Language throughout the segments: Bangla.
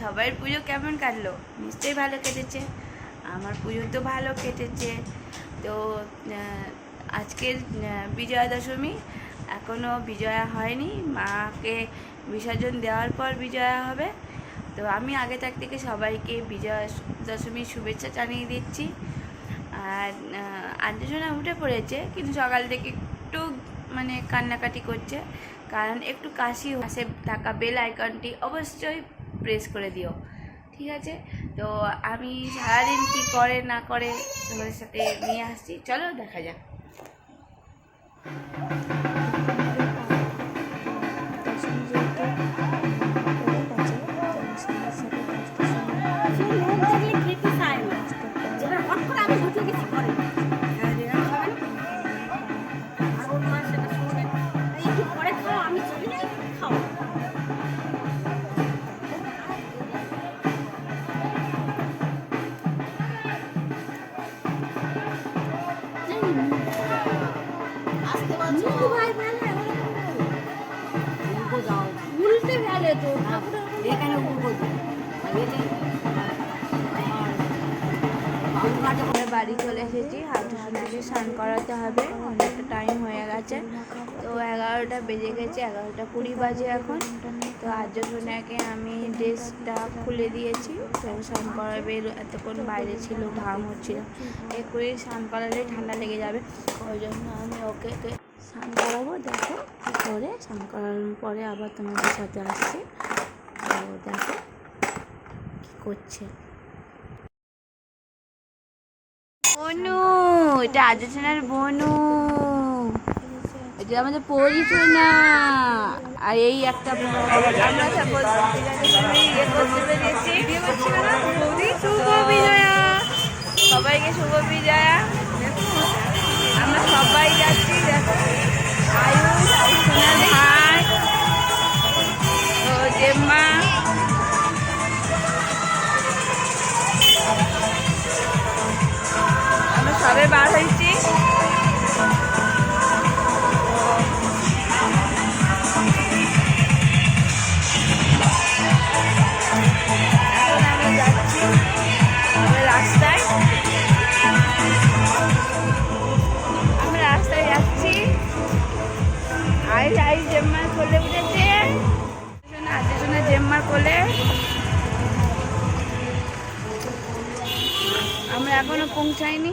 সবাই পুজো কেমন কাটলো? নিশ্চয়ই ভালো কেটেছে। আমার পুজো তো ভালো কেটেছে। তো আজকের বিজয়া দশমী এখনও বিজয়া হয়নি। মাকে বিসর্জন দেওয়ার পর বিজয়া হবে। তো আমি আগে থাক থেকে সবাইকে বিজয়া দশমীর শুভেচ্ছা জানিয়ে দিচ্ছি। আর আর্যসোনা উঠে পড়েছে, কিন্তু সকাল থেকে একটু মানে কান্নাকাটি করছে। কারণ একটু কাশি পাশে থাকা বেল আইকনটি অবশ্যই প্রেস করে দিও। ঠিক আছে? তো আমি সারাদিন কী করে না করে তোমাদের সাথে নিয়ে আসছি। চলো দেখা যাক। বাড়ি চলে এসেছি হাঁটু সোনাকে স্নান করাতে হবে অনেকটা টাইম হয়ে গেছে তো এগারোটা বেজে গেছে এগারোটা কুড়ি বাজে এখন তো আর্য সোনাকে আমি ড্রেসটা খুলে দিয়েছি তো স্নান করাবে এতক্ষণ বাইরে ছিল ঘাম হচ্ছিল একটু স্নান করালে ঠান্ডা লেগে যাবে। ওই জন্য আমি ওকে স্নান করাবো দেখো কী করে। স্নান করানোর পরে আবার তোমাদের সাথে আসছি। তো দেখো কী করছে। বনু এটা আজচনার বনু। এটা আমাদের পরিচনা আর এই একটা ইয়ে সবাইকে শুভ বিজয়া জেম্মার কোলে। আমরা এখনও পৌঁছাইনি।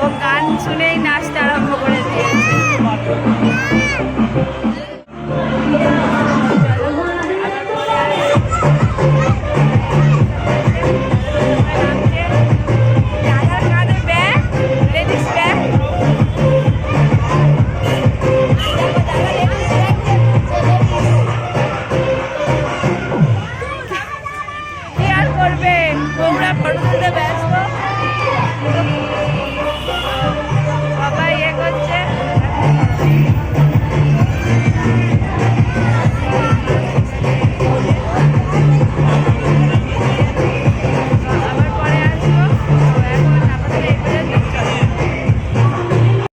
ও গান শুনেই নাচতে আরম্ভ করে দিয়েছে